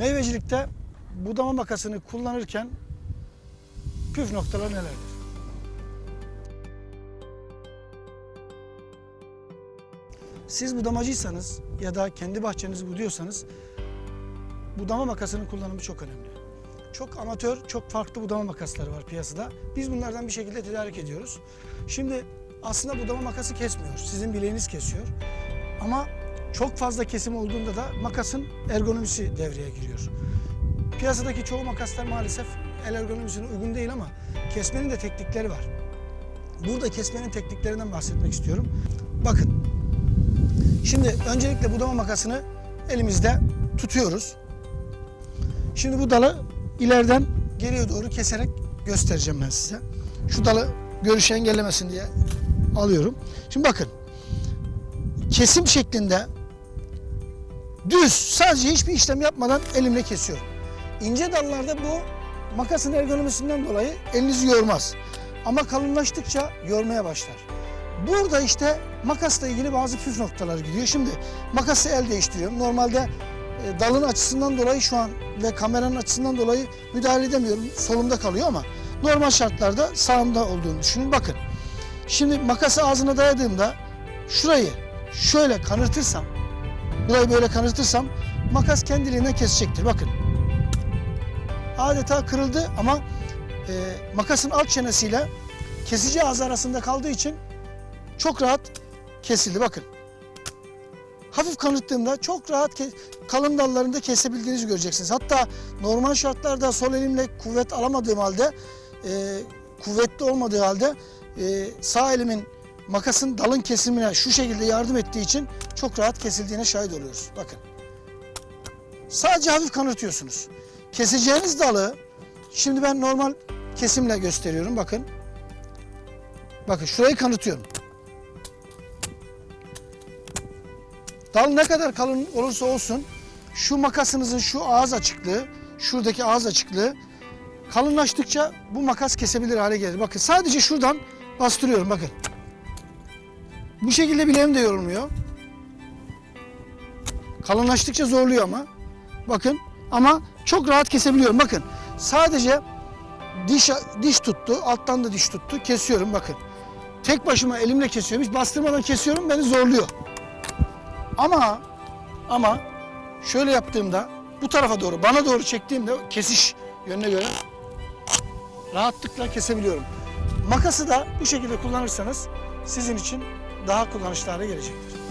Öncelikle budama makasını kullanırken püf noktalar nelerdir? Siz budamacıysanız ya da kendi bahçenizi buduyorsanız budama makasının kullanımı çok önemli. Çok amatör, çok farklı budama makasları var piyasada. Biz bunlardan bir şekilde tedarik ediyoruz. Şimdi aslında budama makası kesmiyor. Sizin bileğiniz kesiyor. Ama çok fazla kesim olduğunda da makasın ergonomisi devreye giriyor. Piyasadaki çoğu makaslar maalesef el ergonomisine uygun değil ama kesmenin de teknikleri var. Burada kesmenin tekniklerinden bahsetmek istiyorum. Bakın. Şimdi öncelikle budama makasını elimizde tutuyoruz. Şimdi bu dalı ileriden geriye doğru keserek göstereceğim ben size. Şu dalı görüş engellemesin diye alıyorum. Şimdi bakın. Kesim şeklinde düz sadece hiçbir işlem yapmadan elimle kesiyorum. İnce dallarda bu makasın ergonomisinden dolayı elinizi yormaz. Ama kalınlaştıkça yormaya başlar. Burada işte makasla ilgili bazı püf noktalar gidiyor. Şimdi makası el değiştiriyorum. Normalde e, dalın açısından dolayı şu an ve kameranın açısından dolayı müdahale edemiyorum. Solumda kalıyor ama normal şartlarda sağımda olduğunu düşünün. Bakın. Şimdi makası ağzına dayadığımda şurayı şöyle kanırtırsam, burayı böyle kanırtırsam makas kendiliğinden kesecektir. Bakın. Adeta kırıldı ama e, makasın alt çenesiyle kesici ağzı arasında kaldığı için çok rahat kesildi. Bakın. Hafif kanıttığımda çok rahat kalın dallarında kesebildiğinizi göreceksiniz. Hatta normal şartlarda sol elimle kuvvet alamadığım halde, e, kuvvetli olmadığı halde e, sağ elimin makasın dalın kesimine şu şekilde yardım ettiği için çok rahat kesildiğine şahit oluyoruz. Bakın. Sadece hafif kanırtıyorsunuz. Keseceğiniz dalı şimdi ben normal kesimle gösteriyorum bakın. Bakın şurayı kanıtıyorum. Dal ne kadar kalın olursa olsun şu makasınızın şu ağız açıklığı, şuradaki ağız açıklığı kalınlaştıkça bu makas kesebilir hale gelir. Bakın sadece şuradan bastırıyorum bakın. Bu şekilde bileğim de yorulmuyor. Kalınlaştıkça zorluyor ama. Bakın ama çok rahat kesebiliyorum. Bakın sadece diş diş tuttu, alttan da diş tuttu. Kesiyorum bakın. Tek başıma elimle kesiyorum. Hiç bastırmadan kesiyorum beni zorluyor. Ama ama şöyle yaptığımda bu tarafa doğru bana doğru çektiğimde kesiş yönüne göre rahatlıkla kesebiliyorum. Makası da bu şekilde kullanırsanız sizin için daha kullanışlı hale gelecektir.